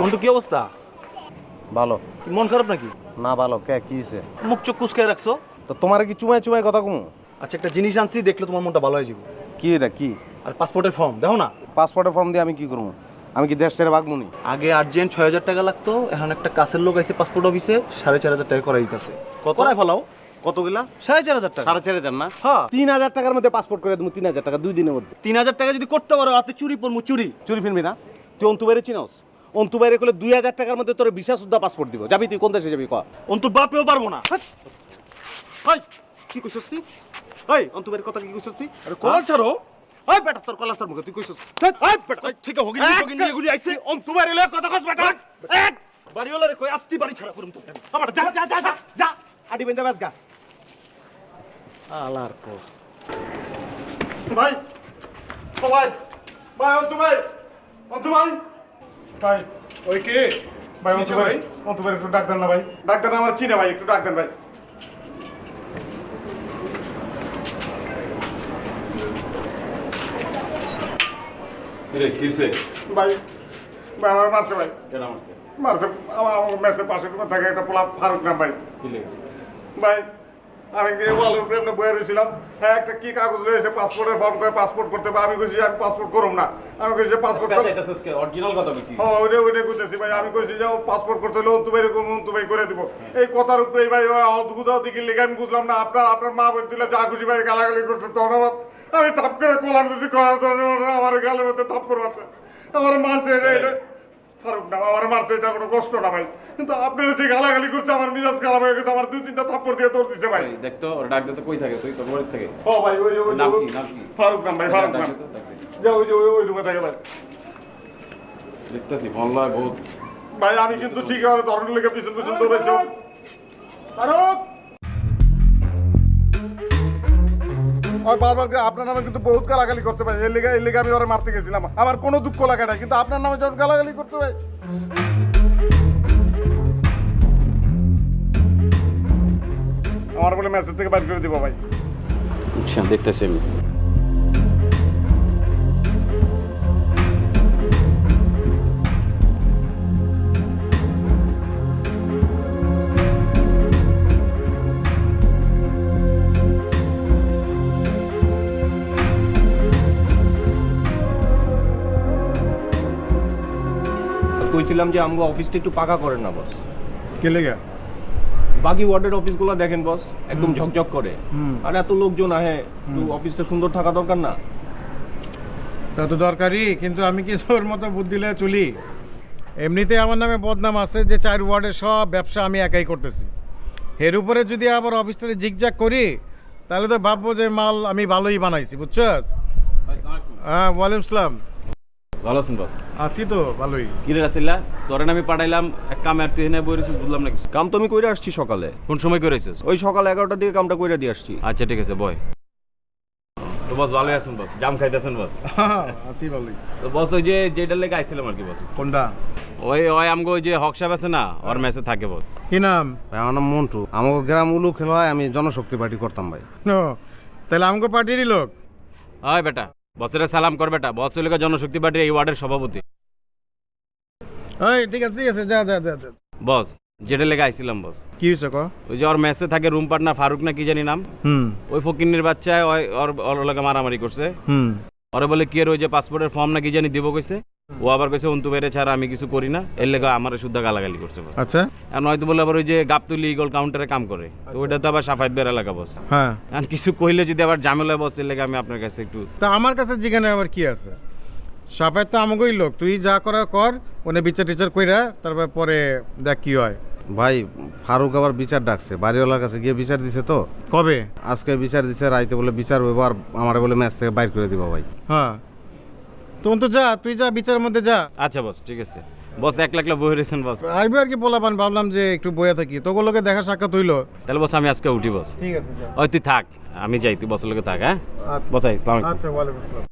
মন্টু কি অবস্থা? ভালো। মন খারাপ নাকি? না ভালো। কে কি হয়েছে? মুখ চোখ কুচকায় রাখছো? তো তোমার কি চুমাই চুমাই কথা কমু? আচ্ছা একটা জিনিস আনছি দেখলে তোমার মনটা ভালো হয়ে যাবে। কি এটা কি? আর পাসপোর্টের ফর্ম দেখো না? পাসপোর্টের ফর্ম দিয়ে আমি কি করব? আমি কি দেশ ছেড়ে বাগমুনি আগে আর্জেন্ট ছয় হাজার টাকা লাগতো এখন একটা কাছের লোক আইসে পাসপোর্ট অফিসে সাড়ে চার হাজার টাকা করাই দিতেছে। কত? করাই ফেলাও। কতগুলা? সাড়ে চার হাজার টাকা। সাড়ে চার হাজার না? হ্যাঁ। তিন হাজার টাকার মধ্যে পাসপোর্ট করে দেবো তিন হাজার টাকা দুই দিনের মধ্যে। তিন হাজার টাকা যদি করতে পারো রাতে চুরি পড়মু চুরি। চুরি ফিরবি না? তুই অন্তু বাইরে চিনস? অন্তু বাইরে করলে দুই হাজার টাকার মধ্যে তোর বিশা সুদ্ধা পাসপোর্ট দিব। যাবি তুই কোন দেশে যাবি কর অন্তর বাপেও পারব না। ওই কি কইছস তুই? ওই অন্তু বাইরের কথা কি কইছস তুই? আরে কলার ছাড়ো। ওই বেটা তোর কলার মুখে তুই কইছস? ওই বেটা। ঠিক আছে হগিনি হগিনি এগুলি আইছে। অন্তু বাইরে লয়ে কথা কস বেটা। এক। বাড়িওয়ালা রে কই আস্তি বাড়ি ছাড়া করুম তো আমার যা যা যা যা যা। আডি বেন্দা বাস গা। আলার পর। ভাই ভাই ভাই অন্তু ভাই। অন্তু ভাই। ভাই ওই কে? ভাই অন্তু ভাই? অন্তু ভাই? একটু ডাক দেন না ভাই। ডাক দেন আমার চিনে ভাই একটু ডাক দেন ভাই। রে কিরছে ভাই ভাই আমার মারছে ভাই। কেন মারছে? মারছে আমার মেসের পাশে থাকে? একটা পোলা ফারুক নাম ভাই। ভাই আমি গিয়ে ওয়ালের উপরে এমনি বয়ে রয়েছিলাম। হ্যাঁ একটা কি কাগজ রয়েছে? পাসপোর্টের ফর্ম করে পাসপোর্ট করতে হবে। আমি কইছি আমি পাসপোর্ট করুম না। আমি কইছি পাসপোর্ট অরিজিনাল কথা কি হ্যাঁ ওইটা ওইটা করতেছি ভাই। আমি কইছি যাও পাসপোর্ট করতে হলে অন্তু ভাই করব অন্তু ভাই করে দিব। এই কথার উপরে ভাই অদ্ভুতাও দিকে লেগে আমি বুঝলাম না। আপনার আপনার মা বোন দিলে যা খুশি ভাই গালাগালি করছে তখন আমার আমি থাপ করে কোলার দিছি করার জন্য আমার গালের মধ্যে থাপ করে মারছে। আমার মারছে এটা। ফারুক না আমার মারছে এটা কোনো কষ্ট না ভাই। কিন্তু আপনার যে গালাগালি করছে আমার মিজাজ খারাপ হয়ে গেছে আমার দুই তিনটা থাপ্পড় দিয়ে তোর দিছে ভাই। দেখতো ওর ডাক দিতে কই থাকে? তুই তোর বাড়ি থেকে। ও ভাই ওই ওই নাম কি নাম কি? ফারুক নাম ভাই ফারুক নাম। যে ওই ওই ওই রুমে থাকে ভাই। দেখতেছি ফোন বহুত। ভাই আমি কিন্তু ঠিক আমার ধরনের লেগে পিছন পিছন দৌড়াইছি। ফারুক! ওই বারবার আপনার নামে কিন্তু বহুত গালাগালি করছে ভাই। এর লেগে এর লেগে আমি ওরা মারতে গেছিলাম। আমার কোনো দুঃখ লাগে নাই, কিন্তু আপনার নামে যখন গালাগালি করছে ভাই। আমার বলে মেসেজ থেকে বাইর করে দিব ভাই। দেখতেছি আমি। কইছিলাম যে আমগো অফিসটা একটু পাকা করেন না বস কে লেগে? বাকি ওয়ার্ডের অফিসগুলো দেখেন বস একদম ঝকঝক করে। আর এত লোকজন আহে তো অফিসটা সুন্দর থাকা দরকার না? তা তো দরকারই কিন্তু আমি কি তোর মতো বুদ্ধি দিলে চলি? এমনিতে আমার নামে বদনাম আছে যে চার ওয়ার্ডের সব ব্যবসা আমি একাই করতেছি। এর উপরে যদি আবার অফিসটারে জিগজাগ করি তাহলে তো ভাববো যে মাল আমি ভালোই বানাইছি বুঝছস? হ্যাঁ ওয়ালাইকুম আসসালাম ভালো আছেন বস আছি তো ভালোই। কি রে রাসিল্লা তোরে আমি পাঠাইলাম এক কামে আর তুই এনে বই রইছিস বুঝলাম না কাম তো আমি কইরা আসছি সকালে। কোন সময় করেছিস ওই সকাল এগারোটার দিকে কামটা কইরা দিয়ে আসছি। আচ্ছা ঠিক আছে বয়। তো বস ভালোই আছেন বস জাম খাইতেছেন বস আছি ভালোই। তো বস ওই যে যেটার লেগে আইছিলাম আর কি বস কোনটা? ওই ওই আমগো ওই যে হক সাহেব আছে না ওর মেসে থাকে বস কি নাম? ভাই আমার নাম মন্টু। আমাকে গ্রাম উলু খেলা হয় আমি জনশক্তি পার্টি করতাম ভাই। তাহলে আমাকে পার্টিরই লোক? হয় বেটা। বসের সালাম কর বেটা বস হইলে জনশক্তি পার্টির এই ওয়ার্ডের সভাপতি। ওই ঠিক আছে ঠিক আছে যা যা যা যা। বস যেটা লেগে আইছিলাম বস। কি হয়েছে ক? ওই যে ওর মেসে থাকে রুম পার্টনার ফারুক না কি জানি নাম? হুম। ওই ফকিন্নির বাচ্চায় ওই ওর ওর লগে মারামারি করছে। হুম। ওরে বলে কি এর ওই যে পাসপোর্টের ফর্ম না কি জানি দিব কইছে? ও আবার কইছে অন্তু বাইরে ছাড়া আমি কিছু করি না। এর লেগে আমার শুদ্ধ গালাগালি করছে আচ্ছা। আর নয়তো বলে আবার ওই যে গাবতুলি ইগল কাউন্টারে কাম করে। তো ওইটা তো আবার সাফাইত বের এলাকা বস। হ্যাঁ। আর কিছু কইলে যদি আবার ঝামেলা বস এর লেগে আমি আপনার কাছে একটু তা আমার কাছে যেখানে আবার কি আছে? সাফাই তো আমাকেই লোক। তুই যা করার কর ওনে বিচার টিচার কইরা তারপর পরে দেখ কি হয়। ভাই ফারুক আবার বিচার ডাকছে। বাড়িওয়ালার কাছে গিয়ে বিচার দিছে তো। কবে? আজকে বিচার দিছে রাইতে বলে বিচার হইব আর আমার বলে ম্যাচ থেকে বাইর করে দিব ভাই। হ্যাঁ। তখন তো যা তুই যা বিচারের মধ্যে যা। আচ্ছা বস ঠিক আছে। বস এক লাখ বই রয়েছেন বস। আইবি আর কি বলাবান ভাবলাম যে একটু বইয়া থাকি। তোগুলোকে দেখা সাক্ষাৎ হইল। তাহলে বস আমি আজকে উঠি বস। ঠিক আছে যা। ওই তুই থাক। আমি যাই তুই বসের লোকে থাক হ্যাঁ? আচ্ছা। বসাই আচ্ছা ওয়ালাইকুম আসসালাম।